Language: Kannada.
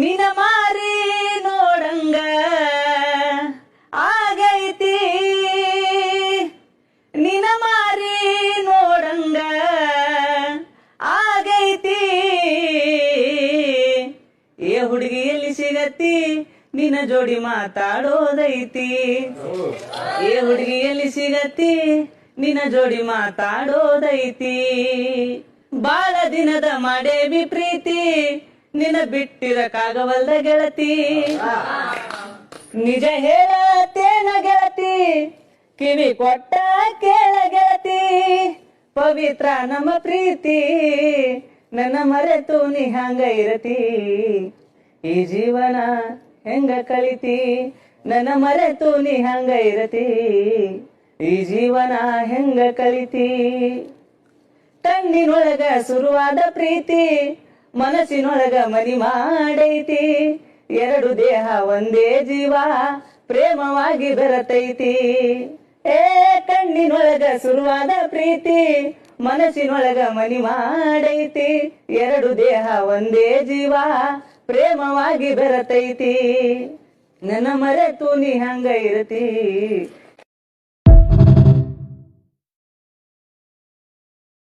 ನಿನ ಮಾರಿ ನೋಡಂಗ ಆಗೈತಿ. ನಿನ ಮಾರಿ ನೋಡಂಗ ಆಗೈತಿ. ಏ ಹುಡುಗಿ, ಎಲ್ಲಿ ಸಿಗತ್ತಿ? ನಿನ್ನ ಜೋಡಿ ಮಾತಾಡೋದೈತಿ. ಏ ಹುಡುಗಿ, ಎಲ್ಲಿ ಸಿಗತ್ತಿ? ನಿನ್ನ ಜೋಡಿ ಮಾತಾಡೋದೈತಿ. ಬಾಳ ದಿನದ ಮಾಡೇವಿ ಪ್ರೀತಿ ನಿನ್ನ ಬಿಟ್ಟಿರಕ್ಕಾಗವಲ್ದ ಗೆಳತಿ. ನಿಜ ಹೇಳತ್ತೇನ ಗೆಳತಿ? ಕಿವಿ ಕೊಟ್ಟ ಕೇಳ ಗೆಳತಿ. ಪವಿತ್ರ ನಮ್ಮ ಪ್ರೀತಿ, ನನ್ನ ಮರೆತು ನೀ ಹಂಗ ಇರತಿ. ಈ ಜೀವನ ಹೆಂಗ ಕಳಿತಿ? ನನ್ನ ಮರೆತು ನೀ ಹಂಗ ಇರತಿ. ಈ ಜೀವನ ಹೆಂಗ ಕಳಿತಿ? ಕಣ್ಣಿನೊಳಗ ಶುರುವಾದ ಪ್ರೀತಿ ಮನಸ್ಸಿನೊಳಗ ಮನಿ ಮಾಡೈತಿ. ಎರಡು ದೇಹ ಒಂದೇ ಜೀವ, ಪ್ರೇಮವಾಗಿ ಬೆರತೈತಿ. ಏ, ಕಣ್ಣಿನೊಳಗ ಶುರುವಾದ ಪ್ರೀತಿ, ಮನಸ್ಸಿನೊಳಗ ಮನಿ ಮಾಡೈತಿ. ಎರಡು ದೇಹ ಒಂದೇ ಜೀವ, ಪ್ರೇಮವಾಗಿ ಬೆರತೈತಿ. ನನ್ನ ಮರೆತು ನೀ ಹಂಗ ಇರತಿ.